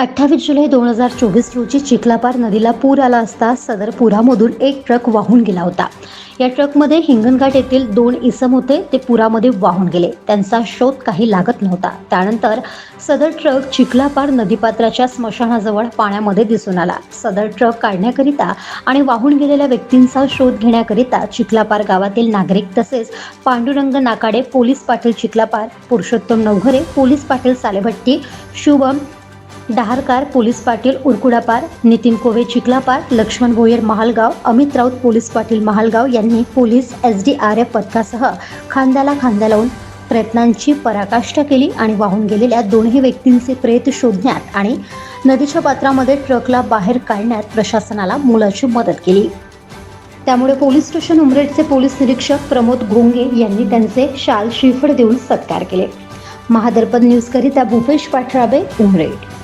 अठ्ठावीस जुलै दोन हजार चोवीस रोजी चिखलापार नदीला पूर आला असता सदर पुरामधून एक ट्रक वाहून गेला होता. या ट्रकमध्ये हिंगणघाट येथील दोन इसम होते ते पुरामध्ये वाहून गेले. त्यांचा शोध काही लागत नव्हता. त्यानंतर सदर ट्रक चिखलापार नदीपात्राच्या स्मशानाजवळ पाण्यामध्ये दिसून आला. सदर ट्रक काढण्याकरिता आणि वाहून गेलेल्या व्यक्तींचा शोध घेण्याकरिता चिखलापार गावातील नागरिक तसेच Pandurang Nakade police Patil Chikhalapar Purushottam Navghare police Patil Salebhatti Shubham Daharkar police Patil Urkudapar Nitin Kove Chikhalapar Laxman Bhoyar Mahalgaon Amit Raut police Patil Mahalgaon यांनी police S D R F पथकासह खांद्याला खांदा लावून प्रयत्नांची पराकाष्ठा केली आणि वाहून गेलेल्या दोन्ही व्यक्तींचे प्रेत शोधण्यात आणि नदीच्या पात्रामध्ये ट्रकला बाहेर काढण्यात प्रशासनाला मोलाची मदत केली. त्यामुळे पोलीस स्टेशन उमरेडचे पोलीस निरीक्षक प्रमोद घोंगे यांनी त्यांचे शाल श्रीफळ देऊन सत्कार केले. महादर्पण न्यूजकरिता भूपेश पाठराबे उमरेड.